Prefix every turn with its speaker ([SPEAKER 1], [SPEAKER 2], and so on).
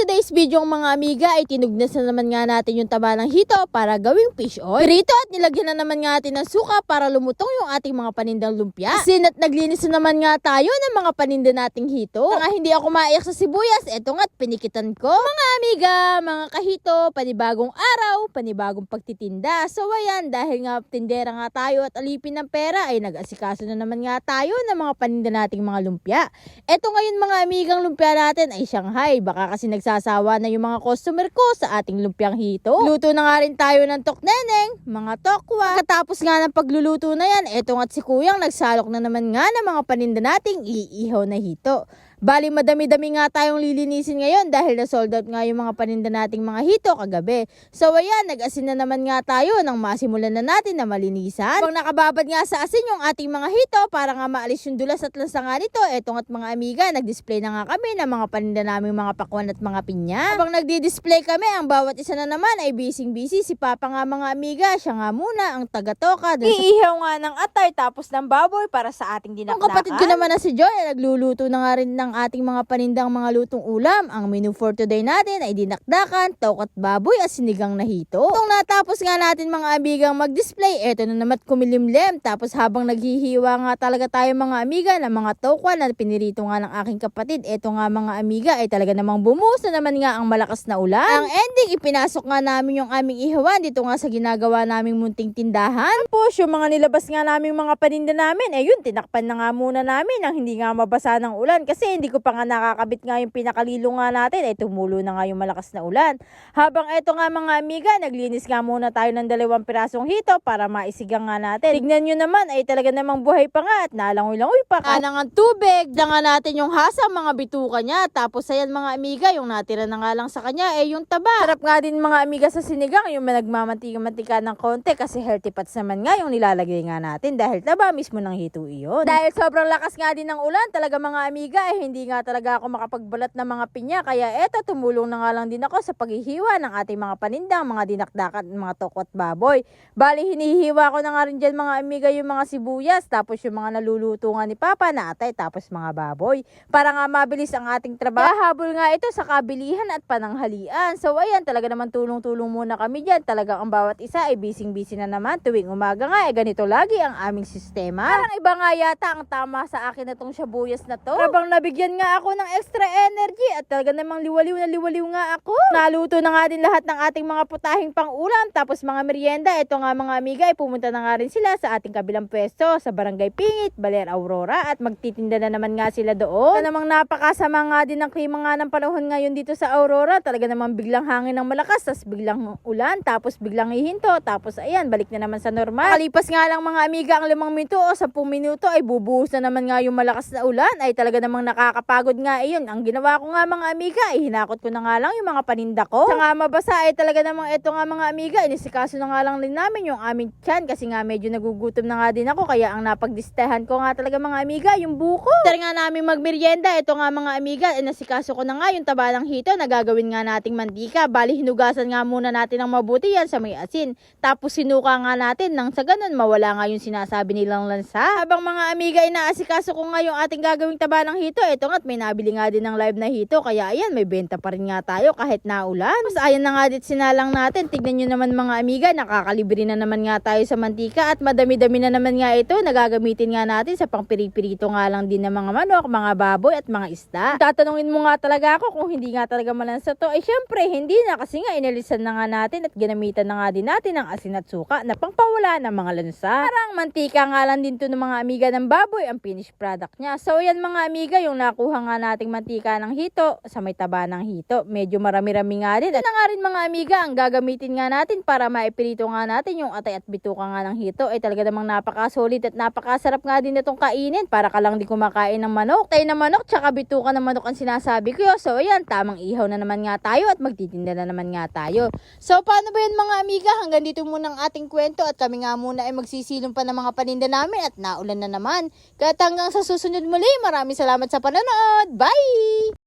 [SPEAKER 1] today's video mga amiga ay tinugnas na naman nga natin yung taba ng hito para gawing fish oil. Prito at nilagyan na naman nga natin ng suka para lumutong yung ating mga panindang lumpia. Sin at naglinis na naman nga tayo ng mga paninda nating hito. Nga hindi ako maiyak sa sibuyas, eto nga't pinikitan ko. Mga amiga, mga kahito, panibagong araw, panibagong pagtitinda. So ayan, dahil nga tindera nga tayo at alipin ng pera ay nag-asikaso na naman nga tayo ng mga paninda nating mga lumpia. Eto ngayon mga amigang lumpia natin ay Shanghai. Baka kasi nagsasawa na yung mga customer ko sa ating lumpiang hito. Luto na nga rin tayo ng tokneneng, mga tokwa. Pagkatapos nga ng pagluluto na yan, eto nga't si Kuyang nagsalok na naman nga ng mga paninda nating iihaw na hito. Bali madami-dami nga tayong lilinisin ngayon dahil na sold out nga yung mga paninda nating mga hito kagabi. So ayan, nag-asin na naman nga tayo nang masimulan na natin na malinisan. Habang nakababad nga sa asin yung ating mga hito para nga maalis yung dulas at lasa nga nito, etong at mga amiga, nag-display na nga kami ng mga paninda naming mga pakwan at mga pinya. Habang nagdi-display kami, ang bawat isa na naman ay busy-busy. Si Papa nga mga amiga, siya nga muna ang taga-toka.
[SPEAKER 2] Iihaw nga ng atay tapos ng baboy para sa ating
[SPEAKER 1] Ang
[SPEAKER 2] dinakdakan.
[SPEAKER 1] kapatid ko naman na si Joy nagluluto na nga rin ng ating mga panindang mga lutong ulam. Ang menu for today natin ay dinakdakan, tok at baboy at sinigang na hito. Itong natapos nga natin mga abigang mag-display, eto na naman kumilimlim. Tapos habang naghihiwa nga talaga tayo mga amiga ng mga tokwa na pinirito nga ng aking kapatid, eto nga mga amiga ay talaga namang bumuhos na naman nga ang malakas na ulan. Ang ending, ipinasok nga namin yung aming ihawan dito nga sa ginagawa naming munting tindahan.
[SPEAKER 2] Tapos yung mga nilabas nga naming mga paninda namin, eh yun, tinakpan na nga muna namin nang hindi nga mabasa ng ulan kasi hindi ko pa nga nakakabit nga yung pinakalilo nga natin, eh tumulo na nga yung malakas na ulan. Habang eto nga mga amiga, naglinis nga muna tayo ng dalawang pirasong hito para maisigang nga natin. Tignan nyo naman, ay talaga namang buhay pa nga at nalangoy-langoy pa.
[SPEAKER 1] Kanang ang tubig, da nga natin yung hasa, mga bituka niya. Tapos ayan mga amiga, yung natira na nga lang sa kanya, eh yung taba.
[SPEAKER 2] Sarap nga din mga amiga sa sinigang, yung nagmamantika-mantika ng konti kasi healthy fats naman nga yung nilalagay nga natin dahil taba mismo ng hito iyon. Dahil sobrang lakas nga din ng ulan, talaga mga amiga, eh hindi nga talaga ako makapagbalat ng mga pinya. Kaya eto, tumulong na nga lang din ako sa paghihiwa ng ating mga panindang, mga dinakdakan, mga tokot baboy. Bali, hinihiwa ko na nga rin dyan mga amiga yung mga sibuyas, tapos yung mga naluluto nga ni Papa na atay, tapos mga baboy. Para nga mabilis ang ating trabaho. Habol nga ito sa kabilihan at pananghalian. So ayan, talaga naman tulong-tulong muna kami dyan. Talagang ang bawat isa ay busy-busy na naman. Tuwing umaga nga, eh ganito lagi ang aming sistema. Parang iba nga yata ang tama sa akin na tong shabuyas na to. Habang nabigyan nga ako ng extra energy at talaga namang liwaliw na liwaliw nga ako. Naluto na nga din lahat ng ating mga putahing pang ulam. Tapos mga merienda, ito nga mga amiga, ay pumunta na nga rin sila sa ating kabilang pwesto sa Barangay Pingit, Baler Aurora at magtitinda na naman nga sila doon. Na namang napakasama nga din ng klima nga ng panahon ngayon dito sa Aurora. Talaga namang biglang hangin ng malakas, tapos biglang ulan, tapos biglang hihinto, tapos ayan, balik na naman sa normal. Kalipas nga lang mga amiga ang limang minuto o 10 minuto ay bubuhos na naman nga yung malakas na ulan ay talaga namang nakakapagod nga iyon. Ang ginawa ko nga mga amiga ay hinakot ko na nga lang yung mga paninda ko. Sa nga mabasa ay talaga namang eto nga mga amiga, inisikaso na nga lang din namin yung aming tiyan kasi nga medyo nagugutom na nga din ako kaya ang napagdistehan ko nga talaga mga amiga yung buko.
[SPEAKER 1] After nga namin magmerienda, ito nga mga amiga, eh, nasikaso ko na nga yung taba ng hito na gagawin nga nating mantika. Bali, hinugasan nga muna natin ng mabuti yan sa may asin. Tapos sinuka nga natin nang sa ganun mawala nga yung sinasabi nilang lansa. Habang mga amiga, inaasikaso ko nga yung ating gagawing taba ng hito. Ito nga't may nabili nga din ng live na hito. Kaya ayan, may benta pa rin nga tayo kahit naulan. Tapos ayan na nga dit sinalang natin. Tignan nyo naman mga amiga, nakakalibre na naman nga tayo sa mantika at madami-dami na naman nga ito. Nagagamitin nga natin sa pangpiripirito nga lang din ng mga manok, mga baboy at mga isda. Tatanungin mo nga talaga ako kung hindi nga talaga malansa to. Ay syempre, hindi na kasi nga inalisan na nga natin at ginamitan na nga din natin ng asin at suka na pangpawala ng mga lansa. Parang mantika nga lang din to ng mga amiga ng baboy ang finished product niya. So yan mga amiga, yung nakuha nga nating mantika ng hito sa may taba ng hito. Medyo marami-rami nga din. At na nga rin mga amiga, ang gagamitin nga natin para maipirito nga natin yung atay at bituka nga ng hito ay talaga namang napakasulit at napakasarap nga din itong kainin para ka lang di kumakain ng manok. Tay na manok tsaka bituka ng manok ang sinasabi ko. So ayan, tamang ihaw na naman nga tayo at magtitinda na naman nga tayo. So paano ba yun mga amiga? Hanggang dito muna ang ating kwento at kami nga muna ay magsisilong pa ng mga paninda namin at naulan na naman. Kaya hanggang sa susunod muli, maraming salamat sa panonood. Bye!